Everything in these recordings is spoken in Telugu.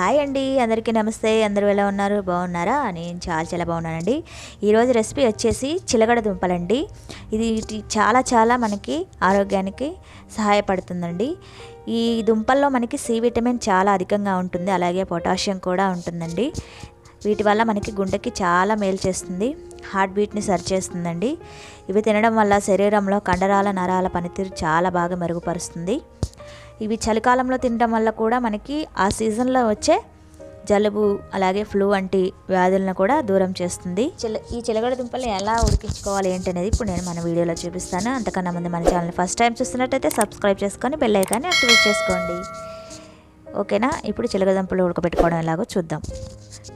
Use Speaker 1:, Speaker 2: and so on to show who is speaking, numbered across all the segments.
Speaker 1: హాయ్ అండి అందరికీ నమస్తే అందరూ ఎలా ఉన్నారు బాగున్నారా? నేను చాలా చాలా బాగున్నానండి. ఈరోజు రెసిపీ వచ్చేసి చిలగడ దుంపలండి. ఇది చాలా చాలా మనకి ఆరోగ్యానికి సహాయపడుతుందండి. ఈ దుంపల్లో మనకి సి విటమిన్ చాలా అధికంగా ఉంటుంది అలాగే పొటాషియం కూడా ఉంటుందండి. వీటి వల్ల మనకి గుండెకి చాలా మేలు చేస్తుంది హార్ట్ బీట్ని సరి చేస్తుందండి. ఇవి తినడం వల్ల శరీరంలో కండరాల నరాల పనితీరు చాలా బాగా మెరుగుపరుస్తుంది. ఇవి చలికాలంలో తినడం వల్ల కూడా మనకి ఆ సీజన్లో వచ్చే జలుబు అలాగే ఫ్లూ వంటి వ్యాధులను కూడా దూరం చేస్తుంది. ఈ చిలగడ దుంపలు ఎలా ఉడికించుకోవాలి ఏంటనేది ఇప్పుడు నేను మన వీడియోలో చూపిస్తాను. అంతకన్నా ముందు మన ఛానల్ ఫస్ట్ టైం చూస్తున్నట్టయితే సబ్స్క్రైబ్ చేసుకొని బెల్ ఐకాన్ని యాక్టివేట్ చేసుకోండి. ఓకేనా? ఇప్పుడు చిలగడ దుంపలు ఉడకబెట్టుకోవడం ఎలాగో చూద్దాం.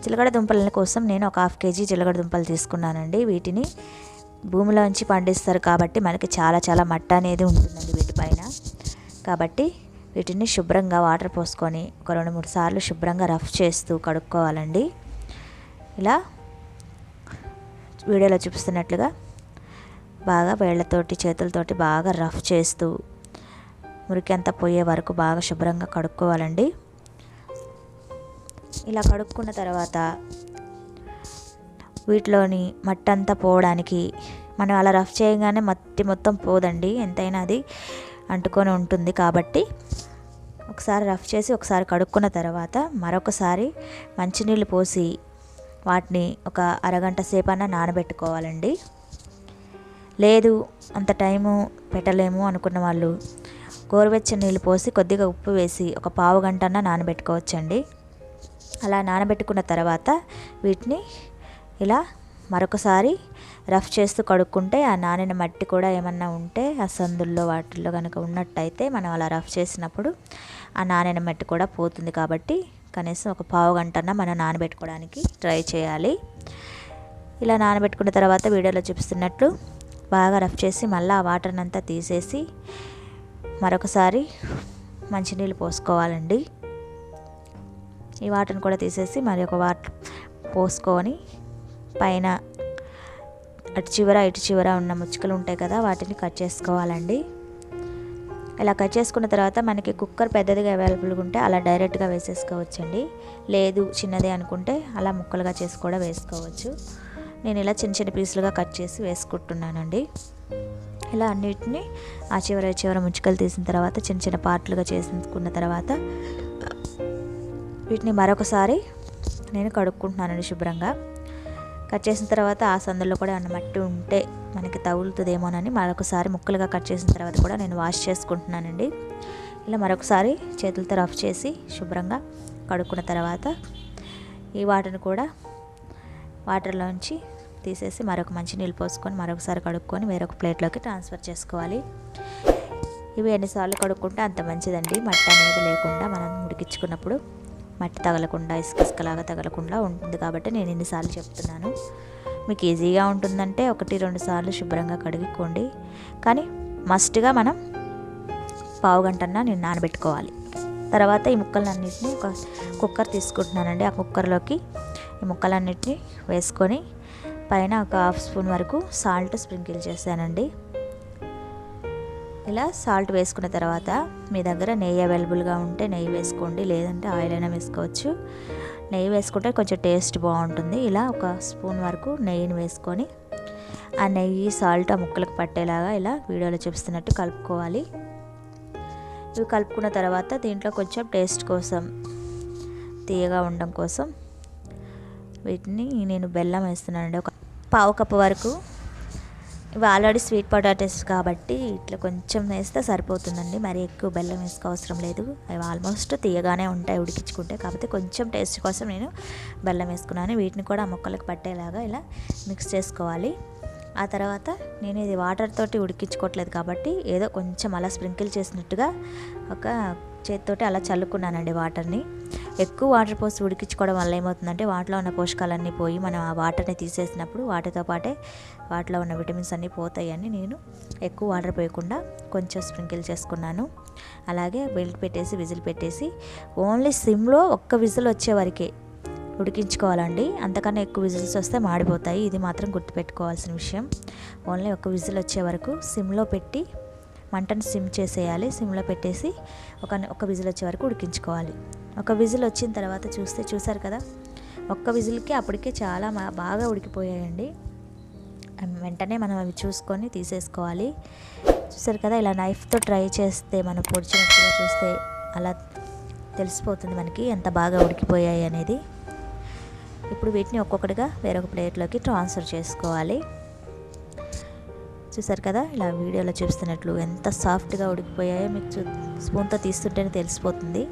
Speaker 1: చిలగడ దుంపల కోసం నేను ఒక హాఫ్ కేజీ చిలగడ దుంపలు తీసుకున్నానండి. వీటిని భూమిలోంచి పండిస్తారు కాబట్టి మనకి చాలా చాలా మట్ట అనేది ఉంటుందండి వీటిపైన. కాబట్టి వీటిని శుభ్రంగా వాటర్ పోసుకొని ఒక రెండు మూడు సార్లు శుభ్రంగా రఫ్ చేస్తూ కడుక్కోవాలండి. ఇలా వీడియోలో చూపిస్తున్నట్లుగా బాగా వేళ్ళతోటి చేతులతోటి బాగా రఫ్ చేస్తూ మురికి అంతా పోయే వరకు బాగా శుభ్రంగా కడుక్కోవాలండి. ఇలా కడుక్కున్న తర్వాత వీటిలోని మట్టి అంతా పోవడానికి మనం అలా రఫ్ చేయగానే మట్టి మొత్తం పోదండి. ఎంతైనా అది అంటుకొని ఉంటుంది కాబట్టి ఒకసారి రఫ్ చేసి ఒకసారి కడుక్కున్న తర్వాత మరొకసారి మంచినీళ్ళు పోసి వాటిని ఒక అరగంట సేపన్నా నానబెట్టుకోవాలండి. లేదు అంత టైము పెట్టలేము అనుకున్న వాళ్ళు గోరువెచ్చని నీళ్ళు పోసి కొద్దిగా ఉప్పు వేసి ఒక పావు గంటన్నా నానబెట్టుకోవచ్చండి. అలా నానబెట్టుకున్న తర్వాత వీటిని ఇలా మరొకసారి రఫ్ చేస్తూ కడుక్కుంటే ఆ నానిన మట్టి కూడా ఏమన్నా ఉంటే ఆ సందుల్లో వాటిల్లో కనుక ఉన్నట్టయితే మనం అలా రఫ్ చేసినప్పుడు ఆ నానిన మట్టి కూడా పోతుంది కాబట్టి కనీసం ఒక పావు గంటన మనం నానబెట్టుకోవడానికి ట్రై చేయాలి. ఇలా నానబెట్టుకున్న తర్వాత వీడియోలో చూపిస్తున్నట్లు బాగా రఫ్ చేసి మళ్ళీ ఆ వాటర్ని అంతా తీసేసి మరొకసారి మంచినీళ్ళు పోసుకోవాలండి. ఈ వాటర్ని కూడా తీసేసి మరి ఒక వాటర్ పోసుకొని పైన అటు చివర ఇటు చివర ఉన్న ముచ్చుకలు ఉంటాయి కదా వాటిని కట్ చేసుకోవాలండి. ఇలా కట్ చేసుకున్న తర్వాత మనకి కుక్కర్ పెద్దదిగా అవైలబుల్గా ఉంటే అలా డైరెక్ట్గా వేసేసుకోవచ్చండి. లేదు చిన్నదే అనుకుంటే అలా ముక్కలుగా చేసి కూడా వేసుకోవచ్చు. నేను ఇలా చిన్న చిన్న పీసులుగా కట్ చేసి వేసుకుంటున్నానండి. ఇలా అన్నిటిని ఆ చివర చివర ముచ్చుకలు తీసిన తర్వాత చిన్న చిన్న పార్ట్లుగా చేసుకున్న తర్వాత వీటిని మరొకసారి నేను కడుక్కుంటున్నానండి శుభ్రంగా. కట్ చేసిన తర్వాత ఆ సందులో కూడా ఏమన్నా మట్టి ఉంటే మనకి తగులుతుందేమోనని మరొకసారి ముక్కలుగా కట్ చేసిన తర్వాత కూడా నేను వాష్ చేసుకుంటున్నానండి. ఇలా మరొకసారి చేతులతో రఫ్ చేసి శుభ్రంగా కడుక్కున్న తర్వాత ఈ వాటర్ని కూడా వాటర్లోంచి తీసేసి మరొక మంచి నీళ్ళు పోసుకొని మరొకసారి కడుక్కొని వేరొక ప్లేట్లోకి ట్రాన్స్ఫర్ చేసుకోవాలి. ఇవి ఎన్నిసార్లు కడుక్కుంటే అంత మంచిదండి. మట్టి అనేది లేకుండా మనం ఉడికించుకున్నప్పుడు. మట్టి తగలకుండా ఇసుక ఇసుకలాగా తగలకుండా ఉంటుంది కాబట్టి నేను ఎన్నిసార్లు చెప్తున్నాను. మీకు ఈజీగా ఉంటుందంటే ఒకటి రెండు సార్లు శుభ్రంగా కడిగికోండి కానీ మస్ట్గా మనం పావు గంటన్నా నేను నానబెట్టుకోవాలి. తర్వాత ఈ ముక్కలన్నింటినీ ఒక కుక్కర్ తీసుకుంటున్నానండి. ఆ కుక్కర్లోకి ఈ ముక్కలన్నింటినీ వేసుకొని పైన ఒక హాఫ్ స్పూన్ వరకు సాల్ట్ స్ప్రింకిల్ చేశానండి. ఇలా సాల్ట్ వేసుకున్న తర్వాత మీ దగ్గర నెయ్యి అవైలబుల్గా ఉంటే నెయ్యి వేసుకోండి లేదంటే ఆయిల్ అయినా వేసుకోవచ్చు. నెయ్యి వేసుకుంటే కొంచెం టేస్ట్ బాగుంటుంది. ఇలా ఒక స్పూన్ వరకు నెయ్యిని వేసుకొని ఆ నెయ్యి సాల్ట్ ఆ ముక్కలకు పట్టేలాగా ఇలా వీడియోలో చూపిస్తున్నట్టు కలుపుకోవాలి. ఇవి కలుపుకున్న తర్వాత దీంట్లో కొంచెం టేస్ట్ కోసం తీయగా ఉండడం కోసం వీటిని నేను బెల్లం వేస్తున్నానండి. ఒక పావు కప్పు వరకు ఇవి ఆల్రెడీ స్వీట్ పొటాటోస్ కాబట్టి ఇట్లా కొంచెం వేస్తే సరిపోతుందండి. మరి ఎక్కువ బెల్లం వేసుకో అవసరం లేదు. అవి ఆల్మోస్ట్ తీయగానే ఉంటాయి ఉడికించుకుంటే. కాకపోతే కొంచెం టేస్ట్ కోసం నేను బెల్లం వేసుకున్నాను. వీటిని కూడా ముక్కలకు పట్టేలాగా ఇలా మిక్స్ చేసుకోవాలి. ఆ తర్వాత నేను ఇది వాటర్ తోటి ఉడికించుకోవట్లేదు కాబట్టి ఏదో కొంచెం అలా స్ప్రింకిల్ చేసినట్టుగా ఒక చేతితోటి అలా చల్లుకున్నానండి వాటర్ని. ఎక్కువ వాటర్ పోసి ఉడికించుకోవడం వల్ల ఏమవుతుందంటే వాటిలో ఉన్న పోషకాలన్నీ పోయి మనం ఆ వాటర్ని తీసేసినప్పుడు వాటితో పాటే వాటిలో ఉన్న విటమిన్స్ అన్నీ పోతాయని నేను ఎక్కువ వాటర్ పోయకుండా కొంచెం స్ప్రింకిల్ చేసుకున్నాను. అలాగే బెల్ట్ పెట్టేసి విజిల్ పెట్టేసి ఓన్లీ సిమ్లో ఒక్క విజిల్ వచ్చే వరకే ఉడికించుకోవాలండి. అంతకన్నా ఎక్కువ విజిల్స్ వస్తే మాడిపోతాయి. ఇది మాత్రం గుర్తుపెట్టుకోవాల్సిన విషయం. ఓన్లీ ఒక విజిల్ వచ్చే వరకు సిమ్లో పెట్టి మంటను సిమ్ చేసేయాలి. సిమ్లో పెట్టేసి ఒక ఒక విజిల్ వచ్చే వరకు ఉడికించుకోవాలి. ఒక విజిల్ వచ్చిన తర్వాత చూస్తే చూసారు కదా? ఒక్క విజిల్కి అప్పటికే చాలా మా- బాగా ఉడికిపోయాయండి. వెంటనే మనం అవి చూసుకొని తీసేసుకోవాలి. చూసారు కదా? ఇలా నైఫ్తో ట్రై చేస్తే మనం పొడిచినట్టుగా చూస్తే అలా తెలిసిపోతుంది మనకి ఎంత బాగా ఉడికిపోయాయి అనేది. ఇప్పుడు వీటిని ఒక్కొక్కటిగా వేరొక ప్లేట్లోకి ట్రాన్స్ఫర్ చేసుకోవాలి. చూసారు కదా? ఇలా వీడియోలో చూస్తున్నట్లు ఎంత సాఫ్ట్గా ఉడికిపోయాయో మీకు చూ స్పూన్తో తీస్తుంటేనే తెలిసిపోతుంది.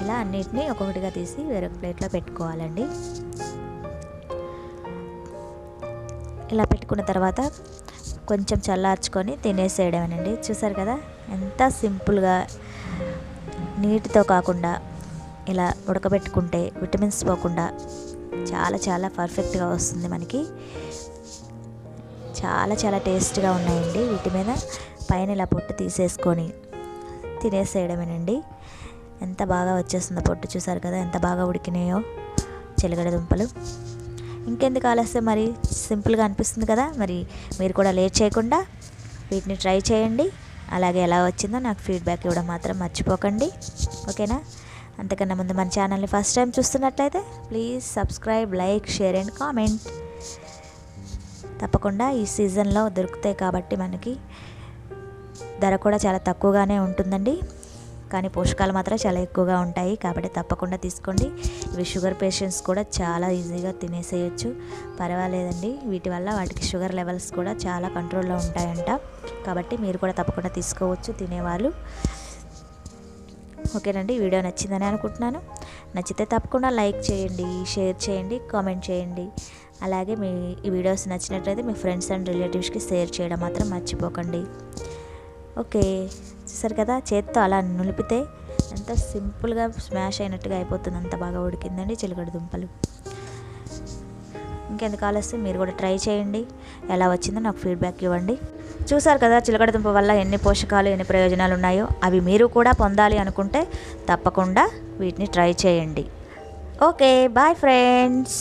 Speaker 1: ఇలా అన్నిటినీ ఒక్కొక్కటిగా తీసి వేరొక ప్లేట్లో పెట్టుకోవాలండి. ఇలా పెట్టుకున్న తర్వాత కొంచెం చల్లార్చుకొని తినేసేయడమేనండి. చూసారు కదా? ఎంత సింపుల్గా నీటితో కాకుండా ఇలా ఉడకబెట్టుకుంటే విటమిన్స్ పోకుండా చాలా చాలా పర్ఫెక్ట్గా వస్తుంది మనకి. చాలా చాలా టేస్ట్గా ఉన్నాయండి వీటి మీద. పైన ఇలా పొట్టు తీసేసుకొని తినేసేయడమేనండి. ఎంత బాగా వచ్చేస్తుందో పొట్టు చూసారు కదా? ఎంత బాగా ఉడికినాయో చిలగడ దుంపలు. ఇంకెందుకు ఆలస్యం మరి? సింపుల్గా అనిపిస్తుంది కదా? మరి మీరు కూడా లేట్ చేయకుండా వీటిని ట్రై చేయండి. అలాగే ఎలా వచ్చిందో నాకు ఫీడ్బ్యాక్ ఇవ్వడం మాత్రం మర్చిపోకండి. ఓకేనా? అంతకన్నా ముందు మన ఛానల్ని ఫస్ట్ టైం చూస్తున్నట్లయితే please subscribe like share and comment. తప్పకుండా ఈ సీజన్లో దొరుకుతాయి కాబట్టి మనకి ధర కూడా చాలా తక్కువగానే ఉంటుందండి. కానీ పోషకాలు మాత్రం చాలా ఎక్కువగా ఉంటాయి. కాబట్టి తప్పకుండా తీసుకోండి. ఇవి షుగర్ పేషెంట్స్ కూడా చాలా ఈజీగా తినేసేయచ్చు. పర్వాలేదండి. వీటి వల్ల వాటికి షుగర్ లెవెల్స్ కూడా చాలా కంట్రోల్లో ఉంటాయంట. కాబట్టి మీరు కూడా తప్పకుండా తీసుకోవచ్చు తినేవాళ్ళు. ఓకేనండి. వీడియో నచ్చిందని అనుకుంటున్నాను. నచ్చితే తప్పకుండా లైక్ చేయండి షేర్ చేయండి కామెంట్ చేయండి. అలాగే మీ ఈ వీడియోస్ నచ్చినట్లయితే మీ ఫ్రెండ్స్ అండ్ రిలేటివ్స్కి షేర్ చేయడం మాత్రం మర్చిపోకండి. ఓకే. చూసారు కదా చేత్తో అలా నులిపితే ఎంత సింపుల్గా స్మాష్ అయినట్టుగా అయిపోతుంది. అంత బాగా ఉడికిందండి చిలకడ దుంపలు. ఇంకెందుకు ఆలస్యం? మీరు కూడా ట్రై చేయండి. ఎలా వచ్చిందో నాకు ఫీడ్బ్యాక్ ఇవ్వండి. చూసారు కదా చిలకడ దుంప వల్ల ఎన్ని పోషకాలు ఎన్ని ప్రయోజనాలు ఉన్నాయో? అవి మీరు కూడా పొందాలి అనుకుంటే తప్పకుండా వీటిని ట్రై చేయండి. Okay bye friends.